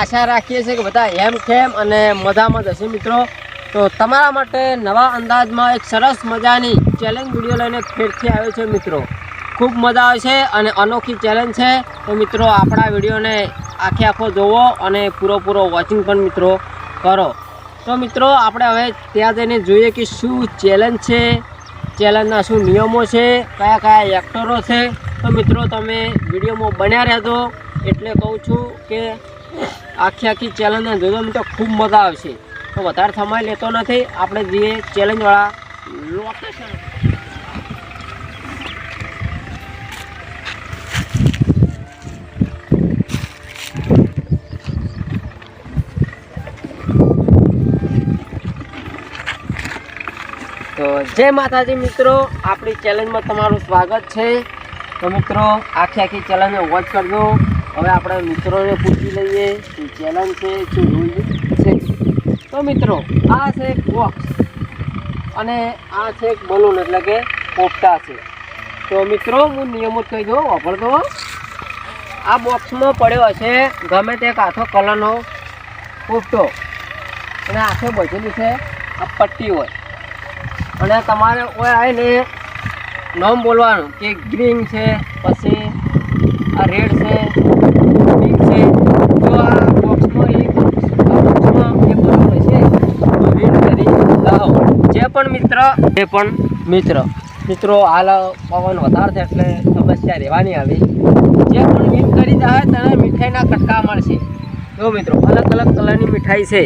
આશા રાખીએ છીએ કે બધા હેમ ખેમ અને મજામાં જશે મિત્રો. તો તમારા માટે નવા અંદાજમાં એક સરસ મજાની ચેલેન્જ વીડિયો લઈને ફેરથી આવ્યો છે મિત્રો. ખૂબ મજા આવે છે અને અનોખી ચેલેન્જ છે. તો મિત્રો, આપણા વિડીયોને આખે આખો જોવો અને પૂરો વોચિંગ પણ મિત્રો કરો. તો મિત્રો, આપણે હવે ત્યાં જઈને જોઈએ કે શું ચેલેન્જ છે ચેલેન્જના શું નિયમો છે, કયા કયા એક્ટરો છે. તો મિત્રો, તમે વિડીયોમાં બન્યા રહેજો. એટલે કહું છું કે આખી આખી ચેલેન્જને જોજો તો ખૂબ મજા આવશે. તો વધારે સમય લેતો નથી. આપણે જઈએ ચેલેન્જવાળા લોકેશન તો જય માતાજી મિત્રો, આપણી ચેલેન્જમાં તમારું સ્વાગત છે. તો મિત્રો, આખી આખી ચેલેન્જને વોચ કરજો. હવે આપણે મિત્રોને પૂછી લઈએ શું ચેલેન્જ છે શું રૂલ છે. તો મિત્રો, આ છે એક બોક્સ અને આ છે એક બલૂન એટલે કે પોપટા છે. તો મિત્રો, હું નિયમો કહી દઉં, વાપરતો આ બોક્સમાં પડ્યો હશે ગમે તે આખો કલરનો પોપટો અને આખે બજેલી છે આ પટ્ટી હોય. અને તમારે ઓય આવીને નામ બોલવાનું કે ગ્રીન છે, પછી આ રેડ છે પિંક છે તો આ બોક્સમાં એ બોક્સમાં એ બલૂન હશે તો રીડ કરી લાવો જે પણ મિત્ર? એ પણ મિત્ર. મિત્રો હાલ પવન વધારે છે એટલે સમસ્યા રહેવાની આવી. જે પણ ગીત કરી જાય તેને મીઠાઈના કટકા મળશે. જો મિત્રો અલગ અલગ કલરની મીઠાઈ છે.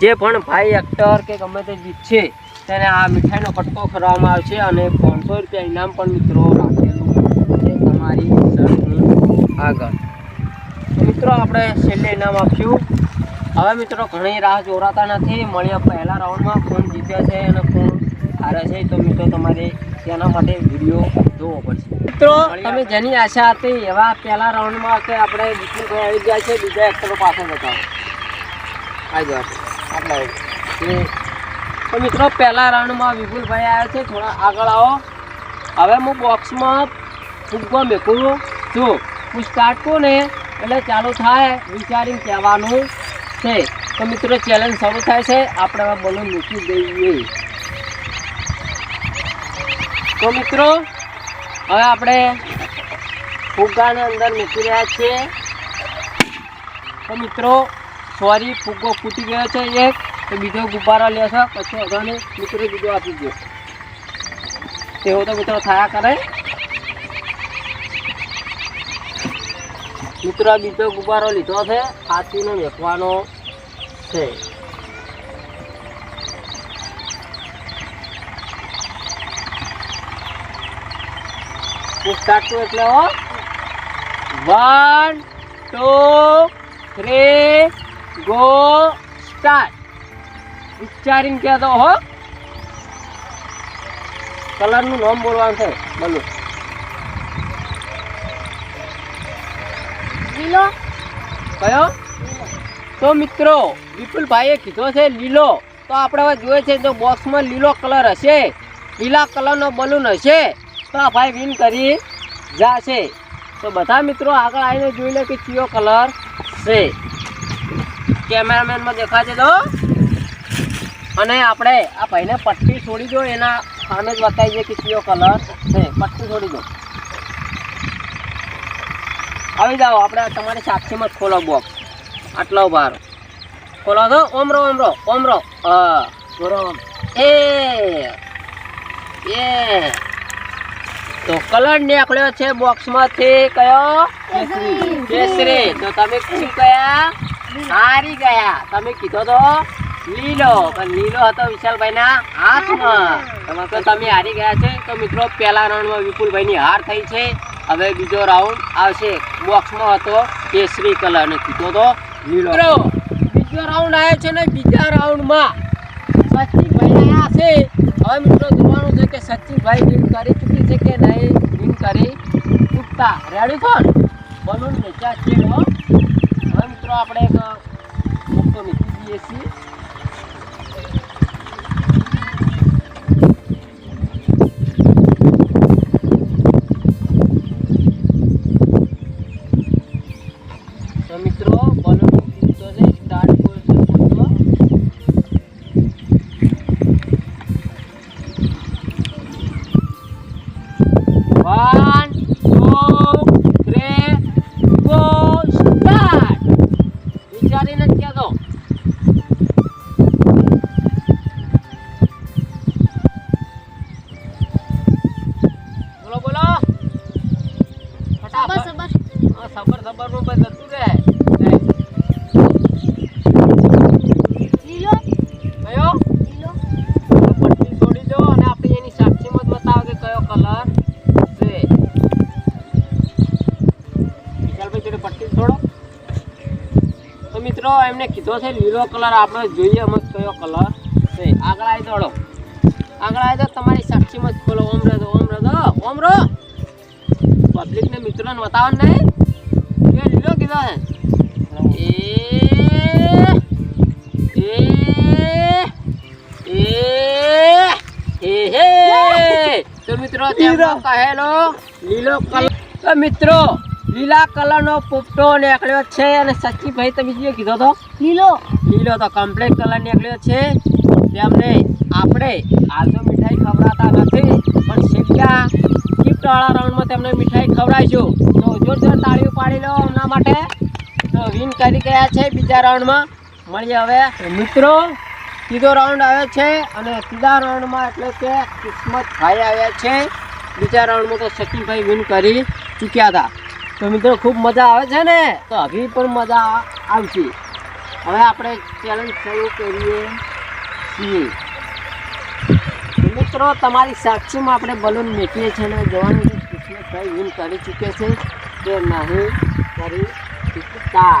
જે પણ ભાઈ એક્ટર કે ગમે તે જીતશે તેને આ મીઠાઈનો કટકો કરવામાં આવશે અને પાંચસો રૂપિયા ઇનામ પણ મિત્રો રાખેલું છે તમારી શર્ટની આગળ. મિત્રો આપણે છેલ્લે ઇનામ આપ્યું હવે મિત્રો ઘણી રાહ જોરાતા નથી. મળ્યા પહેલા રાઉન્ડમાં ફોન જીત્યા છે અને હારે છે તો મિત્રો તમારે તેના માટે વીડિયો જોવો પડશે. મિત્રો તમે જેની આશા હતી એવા પહેલા રાઉન્ડમાં કે આપણે વિષ્ણુભાઈ આવી ગયા છે બીજા એક્ટરો પાસે બતાવો આવી જાઓ આટલા તો મિત્રો પહેલા રાઉન્ડમાં વિપુલભાઈ આવ્યા છે થોડા આગળ આવો. હવે હું બોક્સમાં ફૂગવા મેકું છું. હું સ્ટાર્ટ કરું ને એટલે ચાલુ થાય વિચારીને કહેવાનું છે. તો મિત્રો ચેલેન્જ શરૂ થાય છે. આપણે હવે બોલું મૂકી દઈએ. તો મિત્રો, હવે આપણે ફુગ્ગાને અંદર મૂકી રહ્યા છીએ. તો મિત્રો, સોરી, ફુગ્ગો ફૂટી ગયો છે એક. તો બીજો ગુબ્બારો લેશો પછી અગાને મિત્રો, બીજો આપી દો તેવો તો મિત્રો થયા કરે. મિત્રો બીજો ગુબ્બારો લીધો છે. હાથીનો મેકવાનો છે. સ્ટાર્ટ એટલે હો. One two three go start વિચારીને કહેતો હો. કલરનું નામ બોલવાનું છે. બોલો. લીલો. કયો? તો મિત્રો વિપુલભાઈએ કીધો છે લીલો. તો આપણે હવે જોઈએ છે તો બોક્સમાં લીલો કલર હશે લીલા કલરનો બલૂન હશે તો આ ભાઈ વિન કરી જશે. તો બધા મિત્રો આગળ આવીને જોઈ લે કે કયો કલર છે. કેમેરામેનમાં દેખાશે તો. અને આપણે આ ભાઈને પટ્ટી છોડી દો એના સામે જ બતાવી દે કે કયો કલર છે. પટ્ટી છોડી દો. આવી જાઓ આપણે તમારી સાક્ષીમાં જ ખોલો બોક્સ આટલો બાર ખોલો તો. ઓમરો ઓમરો ઓમરો. હા. બરોબર. એ. એ. તો કલર નીકળ્યો છે બોક્સમાંથી. કયો? કેસરી. તો તમે શું કયા? હારી ગયા. તમે કીધો તો લીલો. પણ લીલો હતો વિશાલભાઈના હાથમાં. તો તમે હારી ગયા છે. તો મિત્રો પહેલા રાઉન્ડમાં વિપુલભાઈની હાર થઈ છે. હવે બીજો રાઉન્ડ આવશે. બોક્સમાં હતો કેસરી કલર. ને કીધો તો લીલો. બીજો રાઉન્ડ આવ્યો છે ને બીજા રાઉન્ડમાં. સચિનભાઈ આવ્યા છે. હવે મિત્રો છે કે સચિનભાઈ વિન કરી ચૂકી છે કે નહીં? વિન કરી ચૂકતા. રેડી છો? બલૂન નીચે છે હવે આપણે એક મુક્તો મૂકી દઈએ છીએ ખબર ખબરનું બધું જતું રહે. લીલો કયો? લીલો પટ્ટી છોડી દો અને આપણે એની સાક્ષીમાં જ બતાવો કે કયો કલર છે. વિશાલભાઈ પટ્ટી છોડો. તો મિત્રો એમને કીધો છે લીલો કલર આપણે જોઈએ અમે કયો કલર છે. આગળ આવી દોડો. આગળ આવી દો તમારી સાક્ષીમાં જ ખોલો. ઓમ રહો ઓમ રહો ઓમ રહો પબ્લિકને મિત્રોને બતાવવાનું નહીં છે એ એ એ હે તો મિત્રો કહેલો લીલો કલર. તો મિત્રો લીલા કલરનો પોપટો નીકળ્યો છે અને સચીભાઈ તમે જે કીધો તો? લીલો. લીલો તો કમ્પ્લીટ કલર નીકળ્યો છે. તેમને આપણે આજો મીઠાઈ ખવડાતા નથી પણ છેલ્લા ગિફ્ટવાળા રાઉન્ડમાં તેમને મીઠાઈ ખવડાવીશું તો જોરદાર તાળીઓ પાડી લો એમના માટે. તો વિન કરી ગયા છે બીજા રાઉન્ડમાં. મળીએ હવે. મિત્રો ત્રીજો રાઉન્ડ આવ્યો છે અને ત્રીજા રાઉન્ડમાં એટલે કે કિસ્મતભાઈ આવ્યા છે. બીજા રાઉન્ડમાં તો સચિનભાઈ વિન કરી ચૂક્યા હતા. તો મિત્રો, ખૂબ મજા આવે છે ને? તો હજી પણ મજા આવશે. હવે આપણે ચેલેન્જ શરૂ કરીએ છીએ. મિત્રો, તમારી સાક્ષીમાં આપણે બલૂન મેકીએ છીએ અને જોવાનું છે કઈ વિન કરી ચૂકે છે કે નહીં કરી ચૂકતા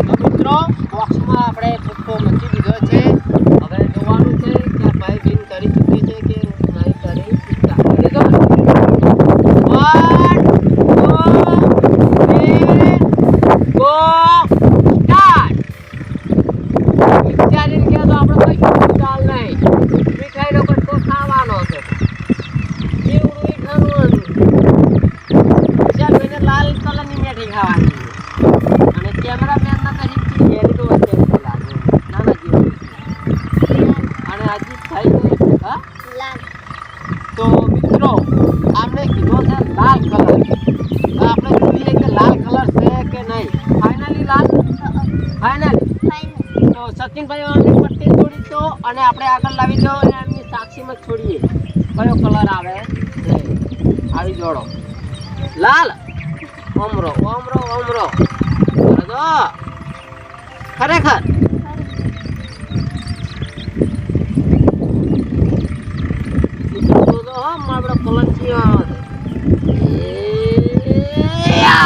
તો મિત્રો બોક્સમાં આપણે ફૂટકો મૂકી દીધો છે હવે જોવાનું છે કે આ ભાઈ વિન કરી ચૂકે છે કે નહીં કરી ચૂકતા કરી દો one two three go start વિચારીને ગયા તો આપણે કઈ ચાલ નહીં મીઠાઈનો કટકો ખાવાનો છે જીવડું ઈ ખાવાનું વિશાલભાઈને લાલ કલરની મેઠી ખાવાની અને કેમેરામેનના તો હિચકી ઘેરી તો વચ્ચે જ લાગે નાના જેવું અને અજીત ભાઈ હા લાલ તો મિત્રો આમને કીધો છે લાલ કલર તો આપણે જોઈએ કે લાલ કલર છે કે નહીં ફાઇનલી લાલ ફાઇનલ ફાઇનલ તો દો અને આપણે આગળ લાવી દો અને એમની સાક્ષીમાં છોડીએ. કયો કલર આવે? આવી જોડો. લાલ. ઓમરો ઓમરો ઓમરો. ખરેખર મિત્રો તો જો હો મારો કલર ચિયો આવે છે એ આ!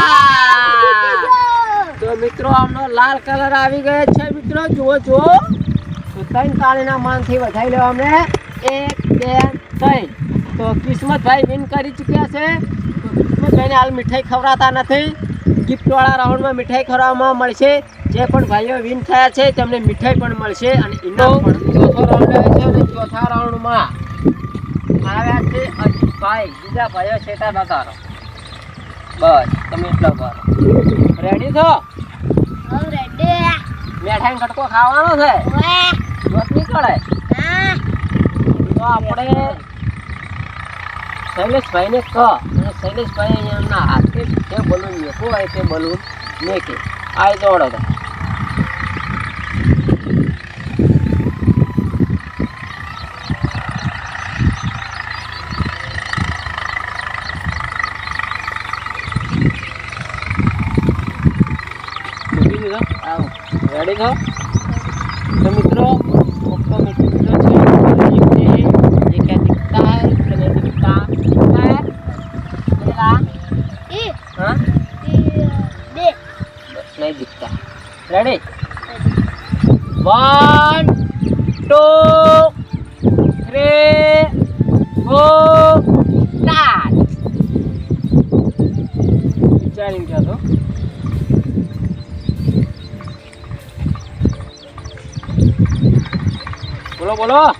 તો મિત્રો આમનો લાલ કલર આવી ગયો છે મિત્રો. જુઓ જુઓ. તો ત્રણ તાળીના માનથી વધાઈ લેવા અમને. એક બે ત્રણ. તો કિસ્મતભાઈ વિન કરી ચૂક્યા છે. તો કિસ્મતભાઈને હાલ મીઠાઈ ખવડાતા નથી. ગિફ્ટવાળા રાઉન્ડમાં મીઠાઈ ખવડાવવામાં મળશે. જે પણ ભાઈઓ વિન થયા છે તેમને મીઠાઈ પણ મળશે અને ઇનામ પણ. ચોથો રાઉન્ડ આવે છે અને ચોથા રાઉન્ડમાં આવ્યા છે અજીતભાઈ. બીજા ભાઈઓ છેટા બગાડો બસ તમે એટલો કરો રેડી છો? ઓલરેડી મેઠાઈ કટકો ખાવાનો છે? વે જોત નીકળે. હા. તો આપણે શૈલેષભાઈને કહો. અને શૈલેષભાઈ એમના હાથે જે બલૂન મેકવું હોય તે બલૂન મેકે આ દોડો તો મૂકી દીધો આવો રેડી છો तो मित्रों आपको मिट्टी जो है लिखते हैं ये क्या दिखता है क्या नहीं दिखता दिखता है दिखा એ हाँ એ બે नहीं दिखता ready one two three go બોલો બોલો.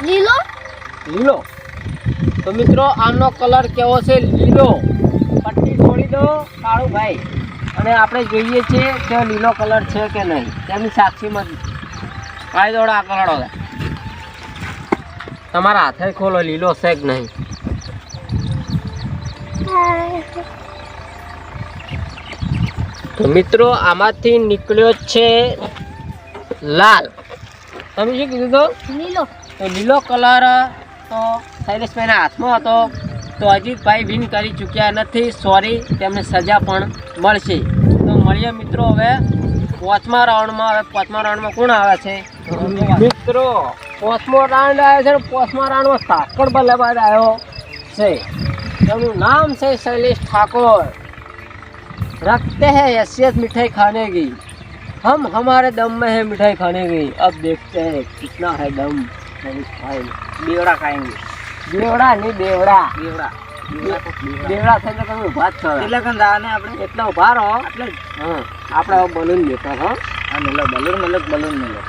લીલો? લીલો. તો મિત્રો આનો કલર કેવો છે? લીલો. પટ્ટી છોડી દો કાળું ભાઈ. અને આપણે જોઈએ છીએ કે લીલો કલર છે કે નહીં. તેની સાક્ષીમાં ભાઈ દોડો આ કલડો તમારા હાથે ખોલો લીલો છે કે નહીં? તો મિત્રો આમાંથી નીકળ્યો છે લાલ. તમે શું કીધું તો? લીલો. તો લીલો કલર તો શૈલેષભાઈના હાથમાં હતો. તો અજીતભાઈ વિન કરી ચૂક્યા નથી. સોરી તેમને સજા પણ મળશે. તો મળીએ મિત્રો હવે પાંચમા રાઉન્ડમાં. હવે પાંચમા રાઉન્ડમાં કોણ આવે છે? મિત્રો પાંચમો રાઉન્ડ આવ્યો છે પાંચમા રાઉન્ડમાં સાકર બલ્લેબાજ આવ્યો છે. તેમનું નામ છે શૈલેષ ઠાકોર रखते हैं हैसियत मिठाई खाने की हम हमारे दम में है मिठाई खाने की अब देखते हैं कितना है दम नहीं खाएंगे बेवड़ा खाएंगे બેવડા નહીં બેવડા બેવડા બેવડા થઈ તો તમે ઉભા જ છો કેટલા કન દાવાને આપણે એટલા ઉભા રહો એટલે હા આપણે હવે બલૂન લેતા હો હા મેલો બલૂન મેલો બલૂન મેલો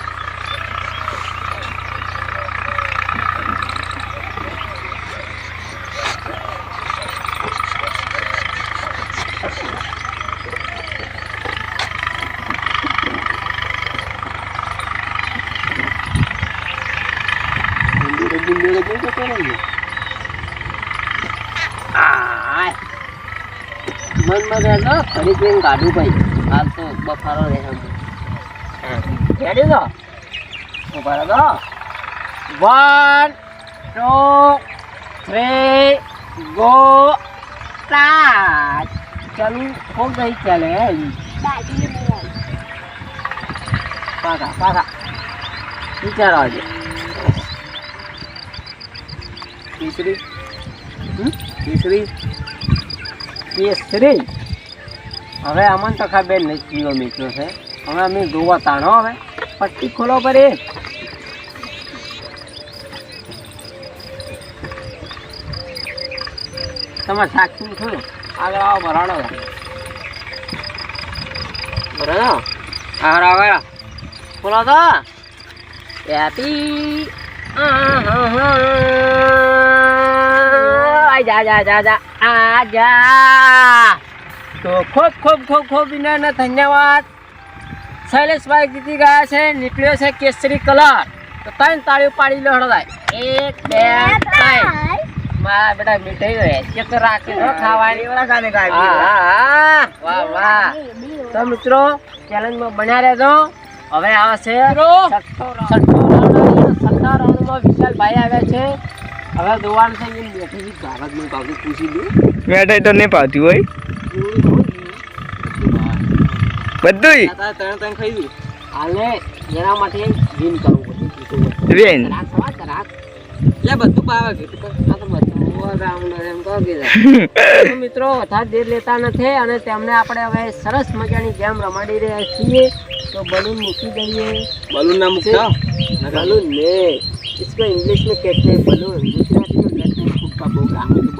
આ, મનમાં રહેજો ફરી કોઈ કાઢું ભાઈ. હાલ તો બફારો રહે રેડી તો ઊભા રહો one two three go start ચાલુ ગઈ ચાલે પાકા પાકા. વિચારો આજે. તીસરી હમ? તીસરી કેસરી હવે અમન તો ખબર નહીં કયો મિત્રો છે. હવે અમે જોવા તાણો હવે. પટ્ટી ખોલો પર. તમે તમારે સાક્ષી છું આગળ આવો, ભરાડો. બરાબર આગળ આગળ ખોલો તો. હેપી જા જા જા જા આ જા. તો ખૂબ ખૂબ ખૂબ ખૂબ વિનયને ધન્યવાદ. શૈલેષભાઈ જીતી ગયા છે નીકળ્યો છે કેસરી કલર. તો ત્રણ તાળીઓ પાડી લો હળદાય એક બે ત્રણ. મારા બેટા મીઠાઈ રહે તો રાખી દો ખાવાની. વાહ વાહ. તો મિત્રો ચેલેન્જમાં બન્યા રહેજો. હવે આવે છે છઠ્ઠો રાઉન્ડ. છઠ્ઠા રાઉન્ડમાં વિશાલભાઈ આવ્યા છે. હવે દોવાનું છે એમ બેઠી ભારતનું કાગળ પૂછી દઉં. તો નહીં પાવતી હોય. બધું ત્રણ ત્રણ ખાઈ દઉં. હાલે એના માટે જીમ કરવું પડે વેન રાત સવાર કે રાત લે બધું પાવે મિત્રો વધારે દેર લેતા નથી અને તેમને આપણે હવે સરસ મજાની ગેમ રમાડી રહ્યા છીએ. તો બલૂન મૂકી દઈએ. બલૂન ના મૂકતા બલૂન ને. ઇસકો ઇંગ્લિશ મેં કહેતે બલૂન ગુજરાતી મેં કહેતે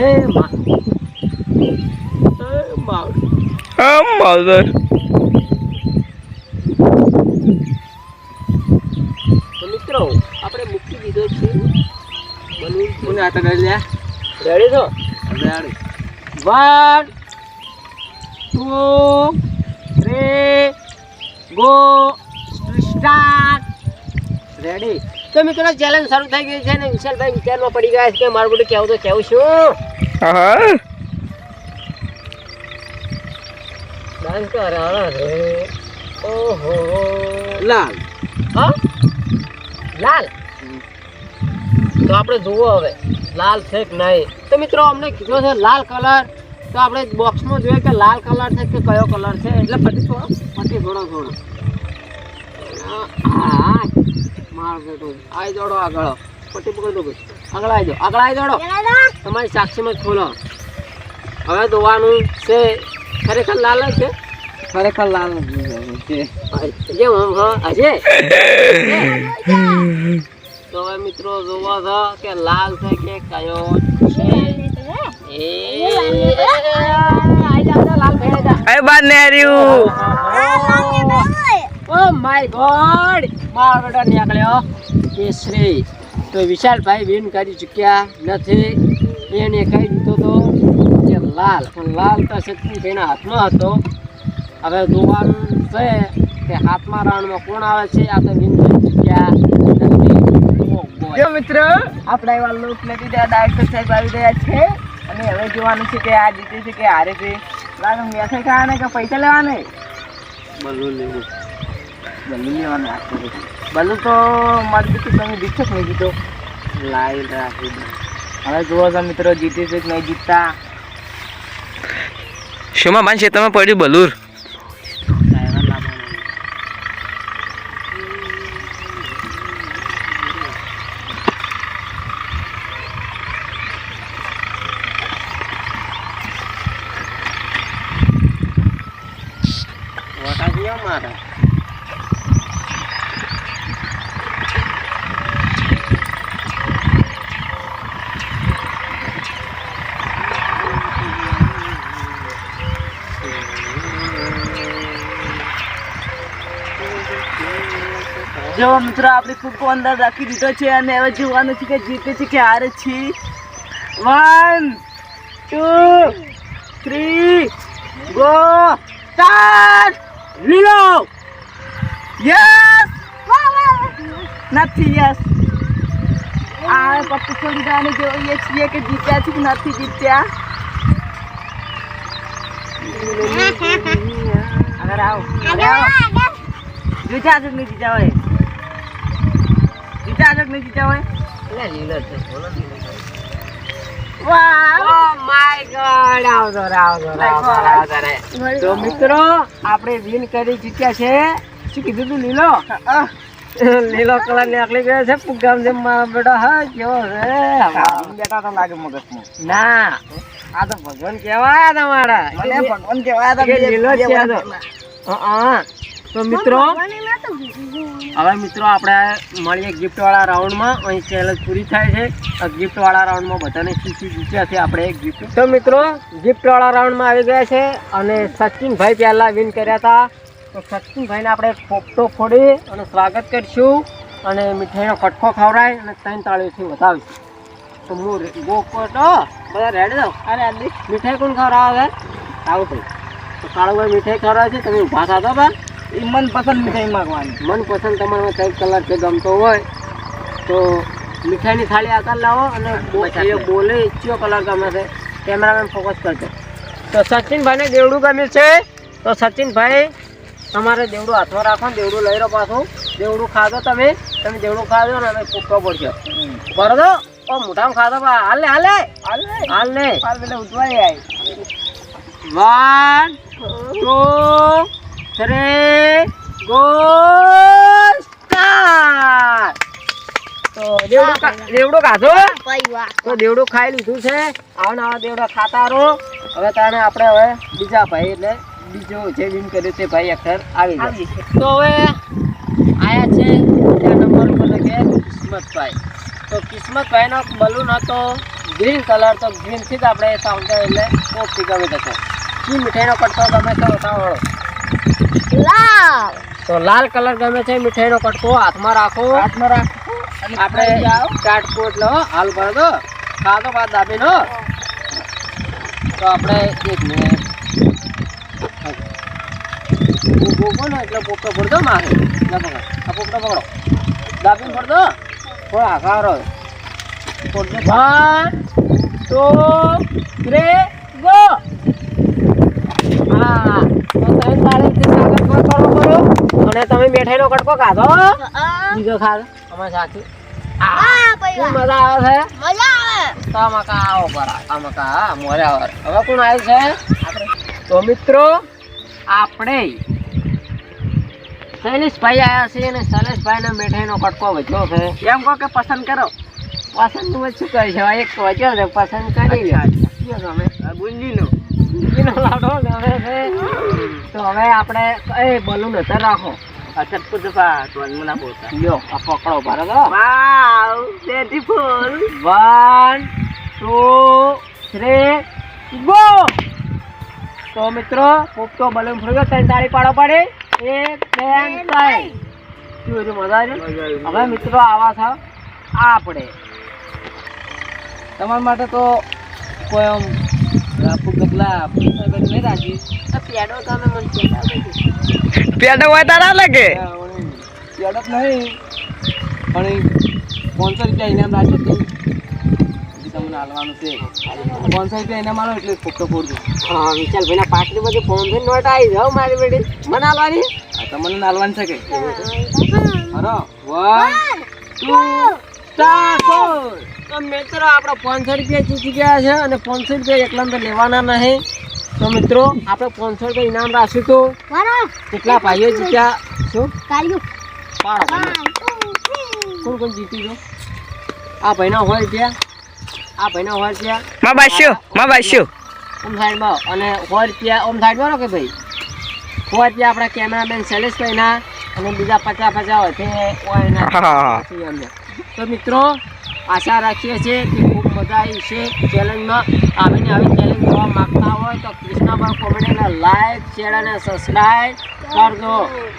એ માં મિત્રો આપણે મૂકી દીધો છે બલૂન. કોને આટા ગાડી રેડી છો? Ready. One two three go. Ready તો મિત્રો ચેલેન્જ શરૂ થઈ ગઈ છે ને વિશાલભાઈ વિચારમાં પડી ગયા છે કે મારું બધું કહેવું તો શું હા ડાન્સ કરે રે ઓહો. લાલ. હા? લાલ? તો આપણે જોવો હવે લાલ છે કે નહીં? તો મિત્રો અમને કીધો છે લાલ કલર. તો આપણે બોક્સમાં જોઈએ કે લાલ કલર છે કે કયો કલર છે? એટલે ફટી થોડો ઘણો થોડો થોડો. હા. માર બેટું આય દોડો આગળ. પટ્ટી પકડી દો. આગળ આવી દો. આગળ આવી દોડો. તમારી સાક્ષીમાં જ ખોલો. હવે દોવાનું છે ખરેખર લાલ જ છે? ખરેખર લાલ છે જેમ આમ હા? હજે તો હવે મિત્રો જોવો છો કે લાલ છે કે કયો? છે એ આઈ જા જા, લાલ ભેળે જા. બાર ને ઓ માય ગોડ! મારો બેટો નીકળ્યો કેસરી તો વિશાલભાઈ વિન કરી ચૂક્યા નથી. એને કહી દીધો તો કે લાલ પણ લાલ તો સચિનભાઈના હાથમાં હતો. હવે જોવાનું છે કે હાથમાં રાઉન્ડમાં કોણ આવે છે? આ તો વિન કરી ચૂક્યા નથી. જો મિત્રો આપણા એવા લોક નથી દીધા ડાયરેક્ટર સાહેબ આવી રહ્યા છે. અને હવે જોવાનું છે કે આ જીતે છે કે હારે છે. લાગે મેસે ખાવાને કે પૈસા લેવાને? લેવું. બલૂન લેવાના બલૂન તો મારી દીકરી તમે કે નહીં જીતો લાઈવ રાખી હવે જુઓ છો મિત્રો, જીતી છે નહીં જીતતા. શોમાં માનશે? તમે પડ્યું બલુર. જો મિત્રો આપણે ખૂબ અંદર રાખી દીધો છે અને હવે જોવાનું છે કે જીતે છે કે હારે છે. One two three go start લીલો યસ નથી યસ આ પપ્પુ છોડી જોઈએ છીએ કે જીત્યા છે કે નથી જીત્યા. આગળ આવો. આગળ આવો નહીં જીત્યા હોય. જીત્યા નહીં જીત્યા હોય? એટલે લીલો છે બોલો લીલો તો મિત્રો આપણે વિન કરી ચૂક્યા છે. શું કીધું તું લીલો? લીલો કલર નીકળી ગયો છે પુગામ જેમ મારા બેટા હા કેવો છે? બેટા તો લાગે મગજમાં. ના આ તો ભગવાન કેવાયા તમારા. ભગવાન કહેવાય હતા કે બે- લીલો છે. હા. તો મિત્રો હવે મિત્રો આપણે મળીએ ગિફ્ટવાળા રાઉન્ડમાં અહીં ચેલેન્જ પૂરી થાય છે. ગિફ્ટવાળા રાઉન્ડમાં બધાને શીખી જીત્યા છે આપણે એક ગિફ્ટ તો મિત્રો ગિફ્ટવાળા રાઉન્ડમાં આવી ગયા છે અને સચિનભાઈ પહેલાં વિન કર્યા હતા. તો સચિનભાઈને આપણે પોપટો ફોડી અને સ્વાગત કરીશું. અને મીઠાઈનો કટકો ખવડાય અને ત્રણ તાળીઓથી વધાવીશું. તો હું ગોકોટો બધા રેડી દો અરે મીઠાઈ કોણ ખવડાવે? કાળુભાઈ તો કાળુભાઈ મીઠાઈ ખવડાવે છે તમે ઊભા થતો હતા. એ મનપસંદ મીઠાઈ માગવાની. મનપસંદ તમારો કઈ કલર જે ગમતો હોય તો મીઠાઈની થાળી આકાર લાવો અને બોલે કયો કલર ગમે છે કેમેરામેન ફોકસ કરજો. તો સચિનભાઈને દેવડું ગમે છે? તો સચિનભાઈ તમારે દેવડું હાથમાં રાખો દેવડું લઈ રહો પાછું. દેવડું ખાધો તમે તમે દેવડું ખાધો ને અમે કૂકરો પડશો બરો દો ઓ મોટામાં ખાધો બા હાલ હાલે? હાલ. હાલ. પેલે one two three go start તો દેવડું દેવડું ખાધો તો દેવડો ખાઈ લીધું છે. આવો ને આવા દેવડા ખાતા રહો હવે તારે આપણે હવે બીજા ભાઈ એટલે બીજો જે વિન કર્યું તે ભાઈ અક્ષર આવી આવી તો હવે આયા છે બીજા નંબર ઉપર લખે કિસ્મતભાઈ. તો કિસ્મતભાઈનો બલૂન હતો ગ્રીન કલર તો ગ્રીનથી જ આપણે સાઉન્ડ એટલે પોપટી ગમે થશે કી મીઠાઈનો કટકો તમે તો બતાવો તો લાલ કલર ગમે છે મીઠાઈનો કટકો હાથમાં રાખો. હાથમાં રાખો. અને આપણે જાઓ. ચાટકોટ લો હાલ ભર તો. ખાધો બાદ દાબી નો તો આપણે એક મિનિટ. ઊભો ને એટલે પોપટો ભરદો પકડ. આ પોપટો પકડો. દાબીને ભરદો થોડો આકારો વન ટુ થ્રી ગો હા તો તમે તાળીથી સ્વાગત પણ કરો કરો અને તમે મીઠાઈનો કટકો ખાધો? બીજો ખાધો? અમારે મજા આવે છે? આવો. હવે. કોણ આવ્યું છે? તો મિત્રો આપણે શૈલેષભાઈ આવ્યા છે અને શૈલેષભાઈને મીઠાઈનો કટકો વધ્યો છે. એમ કહો કે પસંદ કરો. પસંદ શું કહે છે? એક વધ્યો છે પસંદ કરી લે તમે ગમે છે તો હવે આપણે એ બલૂન અસર રાખો. અચ્છા પુત પા તો મને બોલતા. લ્યો આ પકડો બરાબર wow beautiful one two three go તો મિત્રો પોપટો બલૂન ફૂગ્યો ત્રણ તાળી પાડો પડે. એક બે ત્રણ. શું હતું મજા આવી હવે મિત્રો આવા થાવ. આપણે તમારા માટે તો કોઈ આમ પેડો હોય તારા લાગે? ચડત નહીં પણ પાંચસો રૂપિયા ઇનામ હતું હજી તમને હાલવાનું છે. પાંચસો રૂપિયા ઇનામ આલો એટલે ફોટો ફોડજો હા વિશાલ ભાઈ ના પાટલી બધી ફોનથી નોટ આવી જાવ મારી બેટી મને હાલવાની? આ તમને નાલવાનું છે કે? હરો વન ટુ તો મિત્રો આપણે પાંચસો રૂપિયા જીતી ગયા છે અને પાંચસો રૂપિયા એકલા તો લેવાના નહીં. તો મિત્રો આપણે પાંચસો રૂપિયા ઇનામ રાખ્યું તો કેટલા ભાઈઓ જીત્યા? શું? કોણ કોણ જીતી ગયો? આ ભાઈના હોય ત્યાં. આ ભાઈના હોય ત્યાં. માં બાસ્યો માં બાસ્યો ઓમ સાઈડમાં. અને હોય ત્યાં ઓમ સાઈડમાં કે ભાઈ? હોય ત્યાં આપણા કેમેરામેન શૈલેષભાઈના અને બીજા પચાસ પચાસ હોય તે હોય એના. તો મિત્રો આશા રાખીએ છીએ કે ખૂબ મજા આવી છે ચેલેન્જમાં આવીને આવી ચેલેન્જ જોવા માગતા હોય તો કૃષ્ણાભાઈ કોમેડીને લાઈક શેર અને સબસ્ક્રાઈબ કરજો.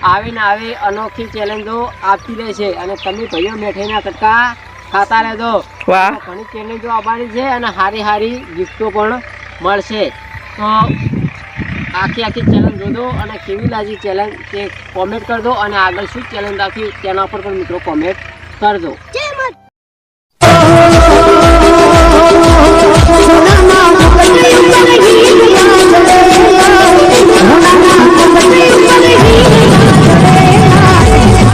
આવીને આવી અનોખી ચેલેન્જો આપતી રહે છે. અને તમે ભાઈઓ મેઠાઈના કટકા ખાતા રહેજો. ઘણી ચેલેન્જો આવવાની છે અને સારી સારી ગિફ્ટો પણ મળશે. તો આખી આખી ચેલેન્જ જોજો અને કેવી લાગી ચેલેન્જ તે કોમેન્ટ કરજો. અને આગળ શું ચેલેન્જ રાખી તેના પર પણ મિત્રો કોમેન્ટ કરજો.